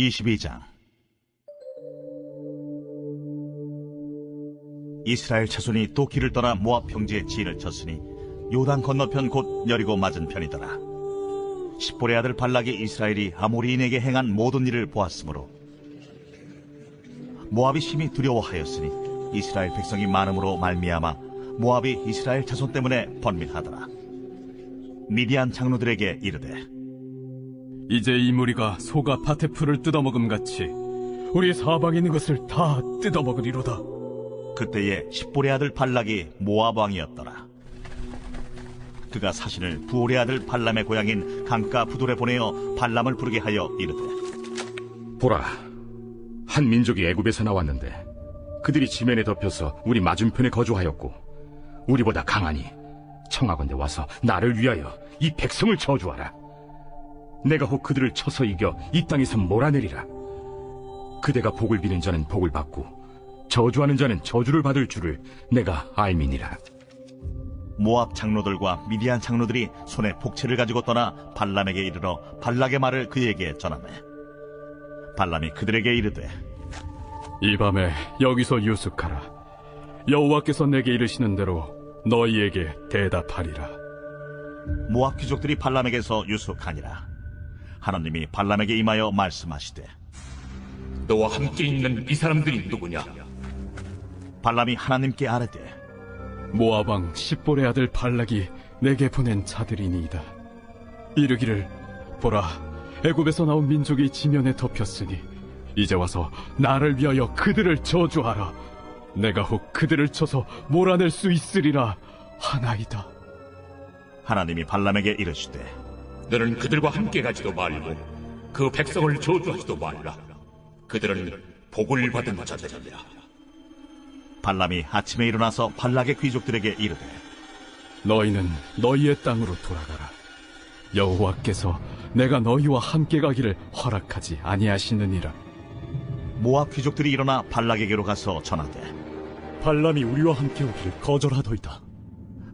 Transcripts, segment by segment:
제 22장 이스라엘 자손이 또 길을 떠나 모압 평지에 진을 쳤으니 요단 건너편 곧 여리고 맞은 편이더라. 십볼의 아들 발락이 이스라엘이 아모리인에게 행한 모든 일을 보았으므로 모압이 심히 두려워하였으니 이스라엘 백성이 많음으로 말미암아 모압이 이스라엘 자손 때문에 번민하더라. 미디안 장로들에게 이르되 이제 이 무리가 소가 밭의 풀을 뜯어먹음 같이 우리 사방에 있는 것을 다 뜯어먹으리로다. 그때에 십볼의 아들 발락이 모압 왕이었더라. 그가 사신을 부올의 아들 발람의 고향인 강가 부돌에 보내어 발람을 부르게 하여 이르되 보라, 한 민족이 애굽에서 나왔는데 그들이 지면에 덮여서 우리 맞은편에 거주하였고 우리보다 강하니 청하건대 와서 나를 위하여 이 백성을 저주하라. 내가 혹 그들을 쳐서 이겨 이 땅에서 몰아내리라. 그대가 복을 비는 자는 복을 받고 저주하는 자는 저주를 받을 줄을 내가 알미니라. 모압 장로들과 미디안 장로들이 손에 복채를 가지고 떠나 발람에게 이르러 발락의 말을 그에게 전하매 발람이 그들에게 이르되 이 밤에 여기서 유숙하라. 여호와께서 내게 이르시는 대로 너희에게 대답하리라. 모압 귀족들이 발람에게서 유숙하니라 하나님이 발람에게 임하여 말씀하시되 너와 함께 있는 이 사람들이 누구냐? 발람이 하나님께 아뢰되 왕 십볼의 아들 발락이 내게 보낸 자들이니이다. 이르기를 보라 애굽에서 나온 민족이 지면에 덮였으니 이제 와서 나를 위하여 그들을 저주하라. 내가 혹 그들을 쳐서 몰아낼 수 있으리라 하나이다. 하나님이 발람에게 이르시되 너는 그들과 함께 가지도 말고 그 백성을 저주하지도 말라. 그들은 복을 받은 자들이라. 발람이 아침에 일어나서 발락의 귀족들에게 이르되 너희는 너희의 땅으로 돌아가라. 여호와께서 내가 너희와 함께 가기를 허락하지 아니하시느니라. 모압 귀족들이 일어나 발락에게로 가서 전하되 발람이 우리와 함께 오기를 거절하더이다.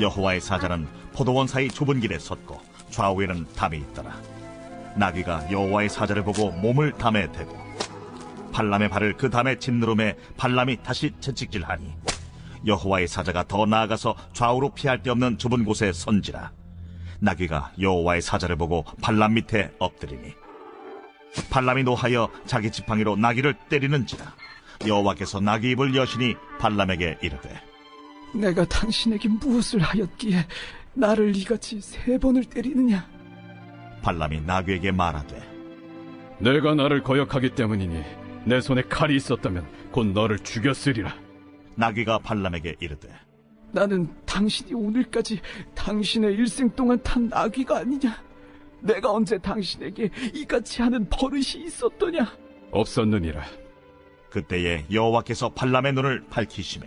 여호와의 사자는 포도원 사이 좁은 길에 섰고 좌우에는 담이 있더라. 나귀가 여호와의 사자를 보고 몸을 담에 대고 발람의 발을 그 담에 짓누름에 발람이 다시 채찍질하니 여호와의 사자가 더 나아가서 좌우로 피할 데 없는 좁은 곳에 선지라. 나귀가 여호와의 사자를 보고 발람 밑에 엎드리니 발람이 노하여 자기 지팡이로 나귀를 때리는지라. 여호와께서 나귀 입을 여시니 발람에게 이르되 내가 당신에게 무엇을 하였기에 나를 이같이 세 번을 때리느냐? 발람이 나귀에게 말하되 내가 나를 거역하기 때문이니 내 손에 칼이 있었다면 곧 너를 죽였으리라. 나귀가 발람에게 이르되 나는 당신이 오늘까지 당신의 일생 동안 탄 나귀가 아니냐? 내가 언제 당신에게 이같이 하는 버릇이 있었더냐? 없었느니라. 그때에 여호와께서 발람의 눈을 밝히시매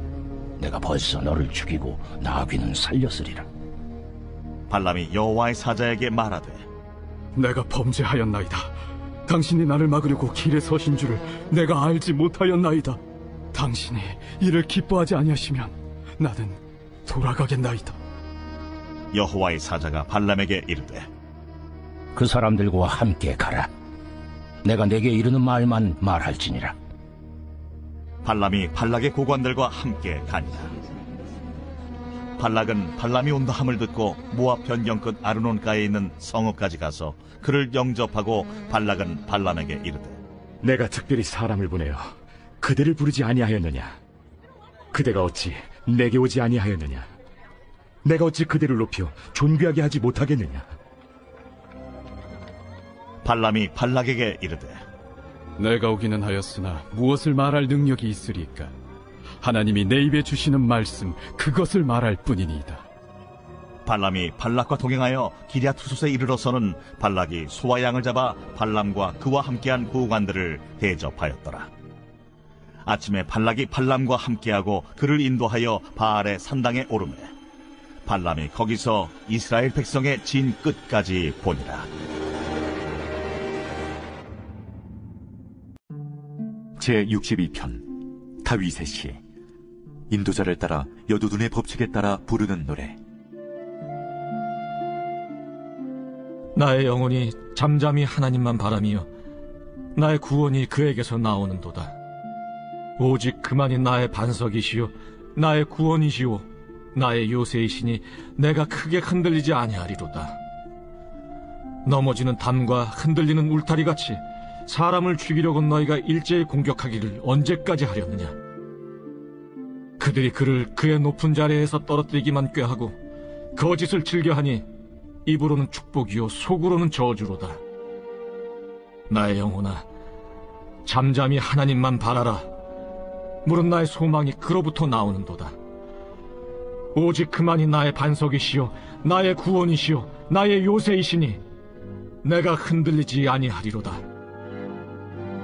내가 벌써 너를 죽이고 나귀는 살렸으리라. 발람이 여호와의 사자에게 말하되 내가 범죄하였나이다. 당신이 나를 막으려고 길에 서신 줄을 내가 알지 못하였나이다. 당신이 이를 기뻐하지 아니하시면 나는 돌아가겠나이다. 여호와의 사자가 발람에게 이르되 그 사람들과 함께 가라. 내가 내게 이르는 말만 말할지니라. 발람이 발락의 고관들과 함께 가니라. 발락은 발람이 온다 함을 듣고 모압 변경 끝 아르논가에 있는 성읍까지 가서 그를 영접하고 발락은 발람에게 이르되 내가 특별히 사람을 보내어 그대를 부르지 아니하였느냐? 그대가 어찌 내게 오지 아니하였느냐? 내가 어찌 그대를 높여 존귀하게 하지 못하겠느냐? 발람이 발락에게 이르되 내가 오기는 하였으나 무엇을 말할 능력이 있으리까? 하나님이 내 입에 주시는 말씀 그것을 말할 뿐이니이다. 발람이 발락과 동행하여 기랴투솥에 이르러서는 발락이 소와 양을 잡아 발람과 그와 함께한 구관들을 대접하였더라. 아침에 발락이 발람과 함께하고 그를 인도하여 바알의 산당에 오르매 발람이 거기서 이스라엘 백성의 진 끝까지 보니라. 제 62편 다윗의 시. 인도자를 따라 여두둔의 법칙에 따라 부르는 노래. 나의 영혼이 잠잠히 하나님만 바라며 나의 구원이 그에게서 나오는도다. 오직 그만이 나의 반석이시요. 나의 구원이시요 나의 요새이시니 내가 크게 흔들리지 아니하리로다. 넘어지는 담과 흔들리는 울타리 같이 사람을 죽이려고 너희가 일제히 공격하기를 언제까지 하려느냐? 그들이 그를 그의 높은 자리에서 떨어뜨리기만 꾀하고 거짓을 즐겨하니 입으로는 축복이요 속으로는 저주로다. 나의 영혼아, 잠잠히 하나님만 바라라. 물은 나의 소망이 그로부터 나오는도다. 오직 그만이 나의 반석이시요 나의 구원이시요 나의 요새이시니 내가 흔들리지 아니하리로다.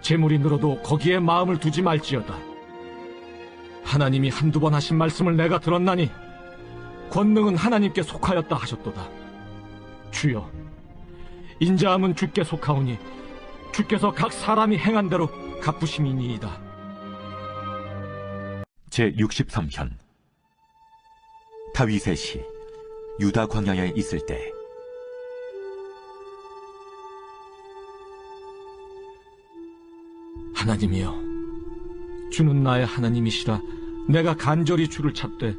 재물이 늘어도 거기에 마음을 두지 말지어다. 하나님이 한두 번 하신 말씀을 내가 들었나니 권능은 하나님께 속하였다 하셨도다. 주여, 인자함은 주께 속하오니 주께서 각 사람이 행한 대로 갚으심이니이다. 제 63편 다윗의 시 유다 광야에 있을 때 하나님이여, 주는 나의 하나님이시라 내가 간절히 주를 찾되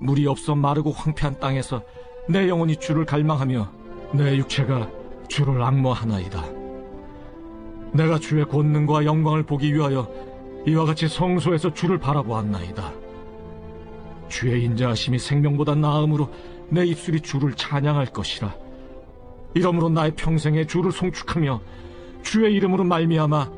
물이 없어 마르고 황폐한 땅에서 내 영혼이 주를 갈망하며 내 육체가 주를 악모하나이다. 내가 주의 권능과 영광을 보기 위하여 이와 같이 성소에서 주를 바라보았나이다. 주의 인자하심이 생명보다 나음으로 내 입술이 주를 찬양할 것이라. 이러므로 나의 평생에 주를 송축하며 주의 이름으로 말미암아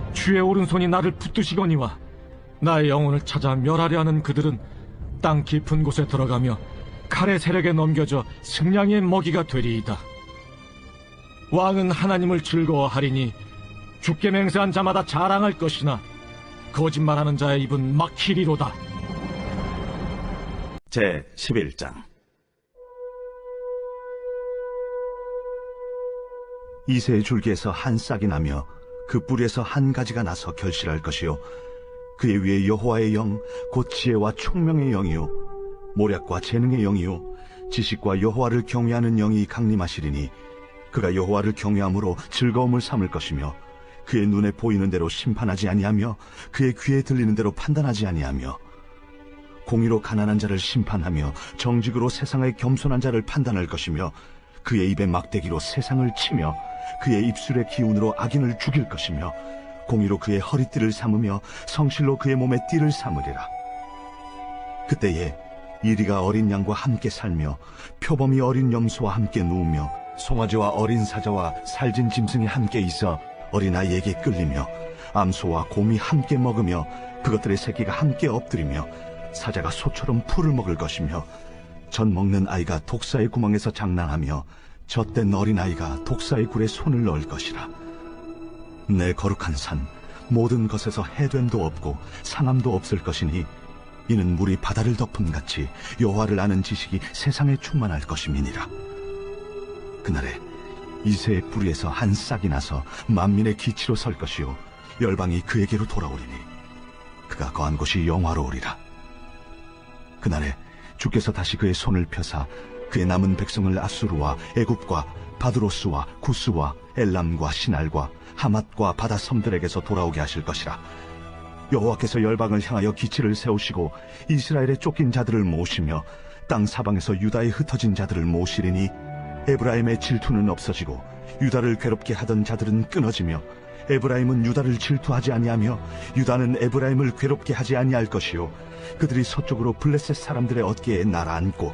주의 오른손이 나를 붙드시거니와 나의 영혼을 찾아 멸하려 하는 그들은 땅 깊은 곳에 들어가며 칼의 세력에 넘겨져 승량의 먹이가 되리이다. 왕은 하나님을 즐거워하리니 주께 맹세한 자마다 자랑할 것이나 거짓말하는 자의 입은 막히리로다. 제 11장 이새의 줄기에서 한 싹이 나며 그 뿌리에서 한 가지가 나서 결실할 것이요. 그의 위에 여호와의 영 곧 지혜와 총명의 영이요. 모략과 재능의 영이요. 지식과 여호와를 경외하는 영이 강림하시리니 그가 여호와를 경외함으로 즐거움을 삼을 것이며 그의 눈에 보이는 대로 심판하지 아니하며 그의 귀에 들리는 대로 판단하지 아니하며 공의로 가난한 자를 심판하며 정직으로 세상의 겸손한 자를 판단할 것이며 그의 입에 막대기로 세상을 치며 그의 입술의 기운으로 악인을 죽일 것이며 공의로 그의 허리띠를 삼으며 성실로 그의 몸에 띠를 삼으리라. 그때에 이리가 어린 양과 함께 살며 표범이 어린 염소와 함께 누우며 송아지와 어린 사자와 살진 짐승이 함께 있어 어린아이에게 끌리며 암소와 곰이 함께 먹으며 그것들의 새끼가 함께 엎드리며 사자가 소처럼 풀을 먹을 것이며 젖 먹는 아이가 독사의 구멍에서 장난하며 젖된 어린아이가 독사의 굴에 손을 넣을 것이라. 내 거룩한 산 모든 것에서 해됨도 없고 상함도 없을 것이니 이는 물이 바다를 덮음 같이 여호와를 아는 지식이 세상에 충만할 것임이니라. 그날에 이새의 뿌리에서 한 싹이 나서 만민의 기치로 설 것이요 열방이 그에게로 돌아오리니 그가 거한 곳이 영화로우리라. 그날에 주께서 다시 그의 손을 펴사 그의 남은 백성을 아수르와 애굽과 바드로스와 구스와 엘람과 시날과 하맛과 바다 섬들에게서 돌아오게 하실 것이라. 여호와께서 열방을 향하여 기치를 세우시고 이스라엘의 쫓긴 자들을 모시며 땅 사방에서 유다에 흩어진 자들을 모시리니 에브라임의 질투는 없어지고 유다를 괴롭게 하던 자들은 끊어지며 에브라임은 유다를 질투하지 아니하며 유다는 에브라임을 괴롭게 하지 아니할 것이요. 그들이 서쪽으로 블레셋 사람들의 어깨에 날아앉고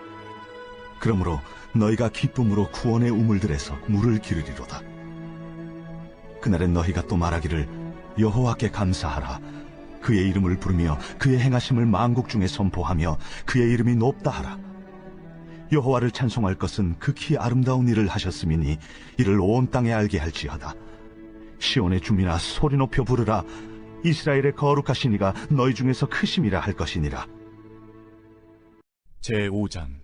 그러므로 너희가 기쁨으로 구원의 우물들에서 물을 기르리로다. 그날엔 너희가 또 말하기를 여호와께 감사하라. 그의 이름을 부르며 그의 행하심을 만국 중에 선포하며 그의 이름이 높다 하라. 여호와를 찬송할 것은 극히 아름다운 일을 하셨음이니 이를 온 땅에 알게 할지어다. 시온의 주민아 소리 높여 부르라. 이스라엘의 거룩하신 이가 너희 중에서 크심이라 할 것이니라. 제5장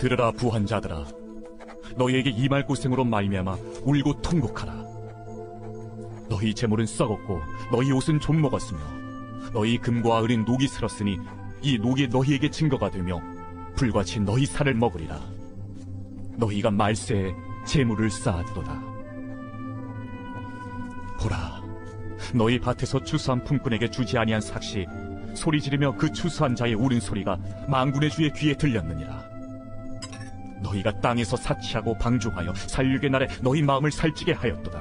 들으라 부한 자들아. 너희에게 이 말 고생으로 말미암아 울고 통곡하라. 너희 재물은 썩었고 너희 옷은 좀 먹었으며 너희 금과 을은 녹이 슬었으니 이 녹이 너희에게 증거가 되며 불같이 너희 살을 먹으리라. 너희가 말세에 재물을 쌓았도다. 보라 너희 밭에서 추수한 품꾼에게 주지 아니한 삭시 소리 지르며 그 추수한 자의 울은 소리가 망군의 주의 귀에 들렸느니라. 너희가 땅에서 사치하고 방종하여 살육의 날에 너희 마음을 살찌게 하였도다.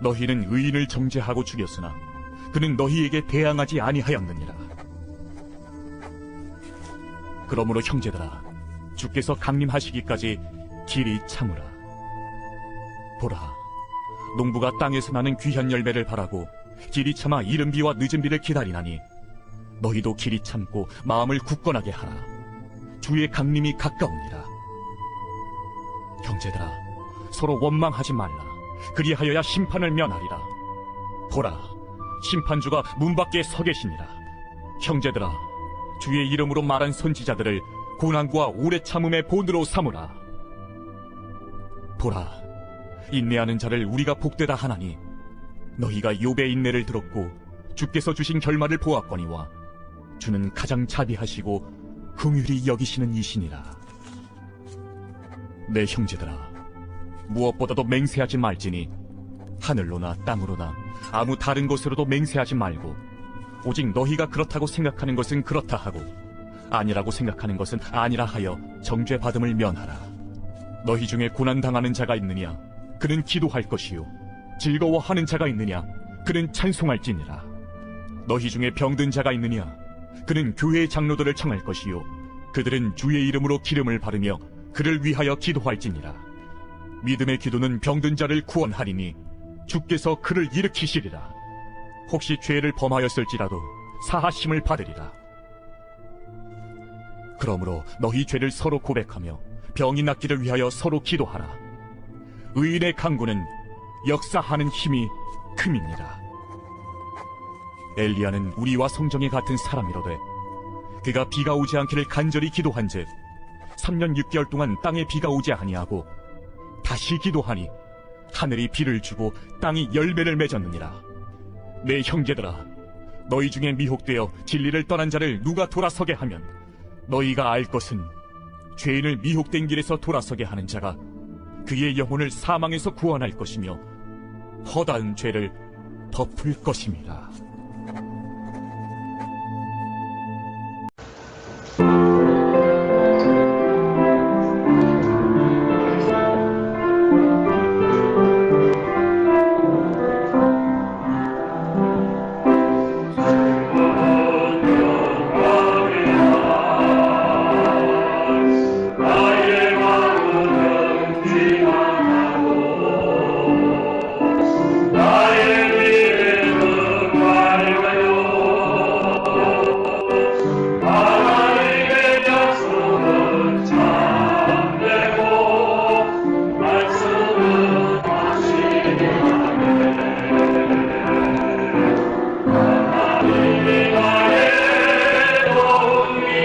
너희는 의인을 정죄하고 죽였으나 그는 너희에게 대항하지 아니하였느니라. 그러므로 형제들아 주께서 강림하시기까지 길이 참으라. 보라 농부가 땅에서 나는 귀한 열매를 바라고 길이 참아 이른 비와 늦은 비를 기다리나니 너희도 길이 참고 마음을 굳건하게 하라 주의 강림이 가까우니라 형제들아 서로 원망하지 말라. 그리하여야 심판을 면하리라. 보라 심판주가 문 밖에 서 계시니라. 형제들아 주의 이름으로 말한 선지자들을 고난과 오래 참음의 본으로 삼으라. 보라 인내하는 자를 우리가 복되다 하나니 너희가 욥의 인내를 들었고 주께서 주신 결말을 보았거니와 주는 가장 자비하시고 긍휼히 여기시는 이시니라. 내 형제들아 무엇보다도 맹세하지 말지니 하늘로나 땅으로나 아무 다른 곳으로도 맹세하지 말고 오직 너희가 그렇다고 생각하는 것은 그렇다 하고 아니라고 생각하는 것은 아니라 하여 정죄 받음을 면하라. 너희 중에 고난 당하는 자가 있느냐? 그는 기도할 것이요. 즐거워하는 자가 있느냐? 그는 찬송할지니라. 너희 중에 병든 자가 있느냐 그는 교회의 장로들을 청할 것이요. 그들은 주의 이름으로 기름을 바르며 그를 위하여 기도할지니라. 믿음의 기도는 병든 자를 구원하리니 주께서 그를 일으키시리라. 혹시 죄를 범하였을지라도 사하심을 받으리라. 그러므로 너희 죄를 서로 고백하며 병이 낫기를 위하여 서로 기도하라. 의인의 강구는 역사하는 힘이 큼이니라 엘리야는 우리와 성정이 같은 사람이로되 그가 비가 오지 않기를 간절히 기도한즉 3년 6개월 동안 땅에 비가 오지 아니하고 다시 기도하니 하늘이 비를 주고 땅이 열매를 맺었느니라. 내 형제들아 너희 중에 미혹되어 진리를 떠난 자를 누가 돌아서게 하면 너희가 알 것은 죄인을 미혹된 길에서 돌아서게 하는 자가 그의 영혼을 사망에서 구원할 것이며 허다한 죄를 덮을 것임이라